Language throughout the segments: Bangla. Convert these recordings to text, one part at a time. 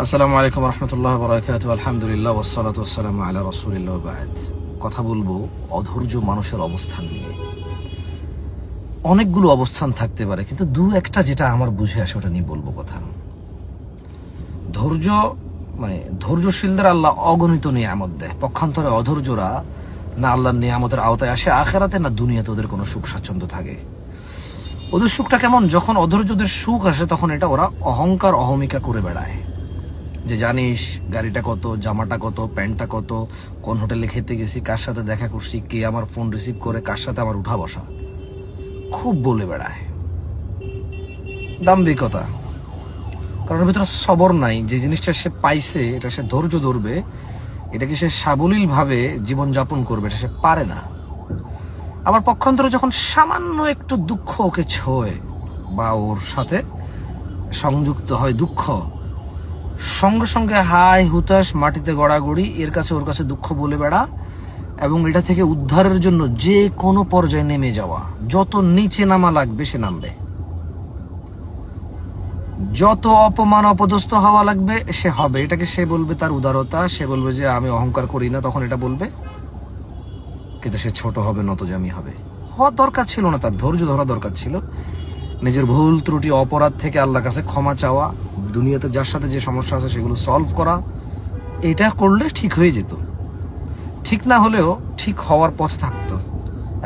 আসসালামু আলাইকুম রহমতুল্লাহ বরাকাত আলহামদুলিল্লাহ ওসালাত ওসালাম আলা রসুলিল্লাহ কথা বলব অধৈর্য মানুষের অবস্থান নিয়ে। অনেকগুলো অবস্থান থাকতে পারে, কিন্তু দু একটা যেটা আমার বুঝে আসে, ওটা নিয়ে বলব কথা। ধৈর্য মানে ধৈর্যশীলদের আল্লাহ অগণিত নিয়ামত দেয়। পক্ষান্তরে অধৈর্যরা না আল্লাহর নিয়ামতের আওতায় আসে, আখেরাতে না দুনিয়াতে ওদের কোনো সুখ স্বাচ্ছন্দ্য থাকে। ওদের সুখটা কেমন? যখন অধৈর্যদের সুখ আসে, তখন এটা ওরা অহংকার, অহমিকা করে বেড়ায়। যে জানিস গাড়িটা কত, জামাটা কত, প্যান্টটা কত, কোন হোটেলে খেতে গেছি, কার সাথে দেখা করছি, কে আমার ফোন রিসিভ করে, কার সাথে আমার উঠা বসা। খুব বলে বেড়ায়। দাম্ভিকতা। কারণ ভিতরে সবর নাই, যে জিনিসটা সে পাইছে, এটা সে ধৈর্য ধরবে, এটাকে সে সাবলীল ভাবে জীবনযাপন করবে, এটা সে পারে না। আবার পক্ষান্তরে যখন সামান্য একটু দুঃখ ওকে ছোঁয়, বা ওর সাথে সংযুক্ত হয় দুঃখ সঙ্গে সঙ্গে হাই হুতাশ মাটিতে গড়াগড়ি, এর কাছে ওর কাছে দুঃখ বলে বেড়া এবং এটা থেকে উদ্ধারের জন্য যে কোনো পর্যায়ে নেমে যাওয়া। যত নিচে নামা লাগবে সে নামবে। যত অপমান অপদস্থ হওয়া লাগবে সে হবে। এটাকে সে বলবে তার উদারতা। সে বলবে যে, আমি অহংকার করি না। তখন এটা বলবে। কিন্তু সে ছোট হবে নত নতজামি হবে। হওয়া দরকার ছিল না তার। ধৈর্য ধরা দরকার ছিল। নিজের ভুল ত্রুটি, অপরাধ থেকে আল্লাহর কাছে ক্ষমা চাওয়া দুনিয়াতে যার সাথে যে সমস্যা আছে সেগুলো সলভ করা, এটা করলে ঠিক হয়ে যেত। ঠিক না হলেও ঠিক হওয়ার পথ থাকতো।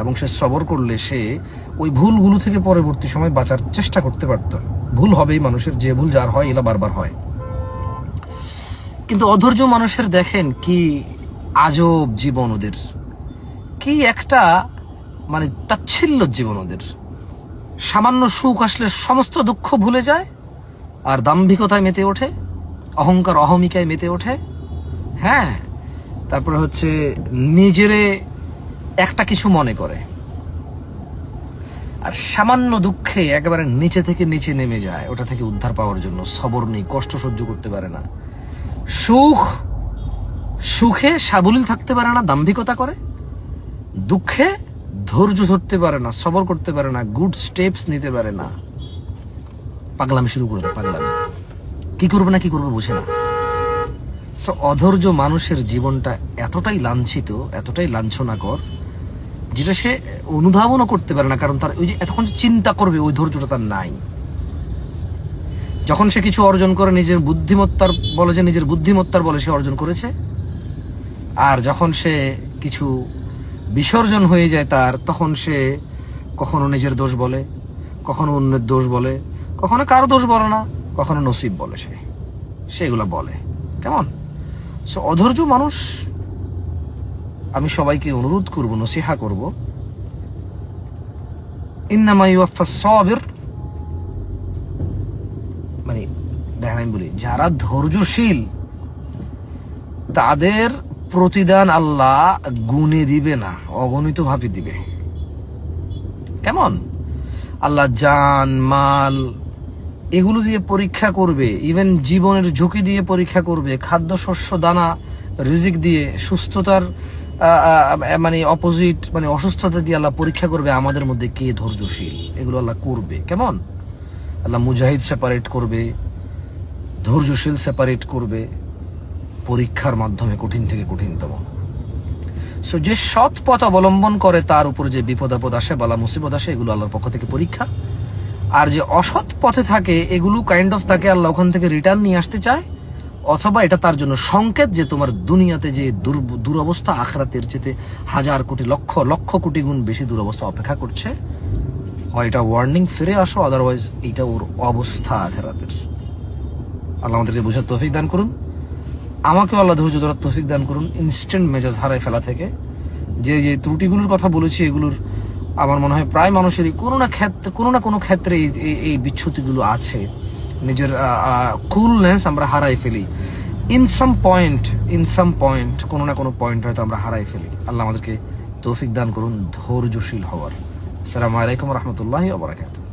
এবং সে সবর করলে সে ওই ভুলগুলো থেকে পরবর্তী সময় বাঁচার চেষ্টা করতে পারত। ভুল হবেই মানুষের, যে ভুল যার হয় এলা বারবার হয়। কিন্তু অধৈর্য মানুষের দেখেন কি আজব জীবন ওদের। কি একটা মানে তাচ্ছিল্য জীবন ওদের। সামান্য সুখ আসলে সমস্ত দুঃখ ভুলে যায় আর দাম্ভিকতায় মেতে ওঠে, অহংকার অহমিকায় মেতে ওঠে। হ্যাঁ তারপরে হচ্ছে নিজেরে একটা কিছু মনে করে। আর সামান্য দুঃখে একেবারে নিচে থেকে নিচে নেমে যায়, ওটা থেকে উদ্ধার পাওয়ার জন্য। সবর নেই, কষ্ট সহ্য করতে পারে না। সুখ, সুখে সাবলীল থাকতে পারে না, দাম্ভিকতা করে। দুঃখে ধৈর্য ধরতে পারে না, সবর করতে পারে না গুড স্টেপস নিতে পারে না। পাগলামি শুরু করে দেয় পাগলামি। কি করবে না কি করবে বুঝে না। সো অধৈর্য মানুষের জীবনটা এতটাই লাঞ্ছিত, এতটাই লাঞ্ছনাকর, যেটা সে অনুধাবনও করতে পারে না, কারণ তার ওই যে এতক্ষণ চিন্তা করবে, ওই ধৈর্যটা তার নাই। যখন সে কিছু অর্জন করে, নিজের বুদ্ধিমত্তার বলে যে নিজের বুদ্ধিমত্তার বলে সে অর্জন করেছে, আর যখন সে কিছু বিসর্জন হয়ে যায় তার, তখন সে কখনো নিজের দোষ বলে, কখনো অন্যের দোষ বলে কখনো কারও দোষ বলে না, কখনো নসিব বলে সে। সেগুলো বলে। কেমন? সো অধৈর্য মানুষ, আমি সবাইকে অনুরোধ করব, নসিহা করব। সাবির মানে দেখেন আমি বলি, যারা ধৈর্যশীল, তাদের প্রতিদান আল্লাহ গুনে দিবে না, অগণিত ভাবে দিবে। কেমন? আল্লাহ জান, মাল এগুলো দিয়ে পরীক্ষা করবে ইভেন জীবনের ঝুঁকি দিয়ে পরীক্ষা করবে খাদ্য শস্য দানা, রিজিক দিয়ে সুস্থতার মানে অপোজিট মানে অসুস্থতা দিয়ে আল্লাহ পরীক্ষা করবে, আমাদের মধ্যে কে ধৈর্যশীল? এগুলো আল্লাহ করবে। কেমন? আল্লাহ মুজাহিদ সেপারেট করবে, ধৈর্যশীল সেপারেট করবে, পরীক্ষার মাধ্যমে কঠিন থেকে কঠিনতম। সো যে সৎ পথ অবলম্বন করে, তার উপর যে বিপদ আপদ আসে বালা মুসিবত আসে, এগুলো আল্লাহর পক্ষ থেকে পরীক্ষা। আর যে অসৎ পথে থাকে, এগুলো কাইন্ড অফ তাকে আল্লাহ ওখান থেকে রিটার্ন নিয়ে আসতে চায়, অথবা এটা তার জন্য সংকেত যে তোমার দুনিয়াতে যে দুর- দুরবস্থা আখরাতের চেতে হাজার কোটি লক্ষ লক্ষ কোটি গুণ বেশি দুরবস্থা অপেক্ষা করছে, হয় এটা ওয়ার্নিং ফিরে আসো আদারওয়াইজ এটা ওর অবস্থা আখেরাতের। আল্লাহ আমাদেরকে বোঝার তৌফিক দান করুন। আমাকেও আল্লাহ ধৈর্য ধরার তৌফিক দান করুন ইনস্ট্যান্ট মেজাজ হারায় ফেলা থেকে। যে যে ত্রুটিগুলোর কথা বলেছি, এগুলোর আমার মনে হয় প্রায় মানুষেরই কোনো না ক্ষেত্রে, কোনো না কোনো ক্ষেত্রে এই বিচ্ছুতিগুলো আছে। নিজের কুলনেস আমরা হারাই ফেলি। In some point in some point কোনো না কোনো পয়েন্ট হয়তো আমরা হারাই ফেলি। আল্লাহ আমাদেরকে তৌফিক দান করুন, ধৈর্যশীল হওয়ার। আসসালামু আলাইকুম রহমতুল্লাহ ওবরাকাতুহ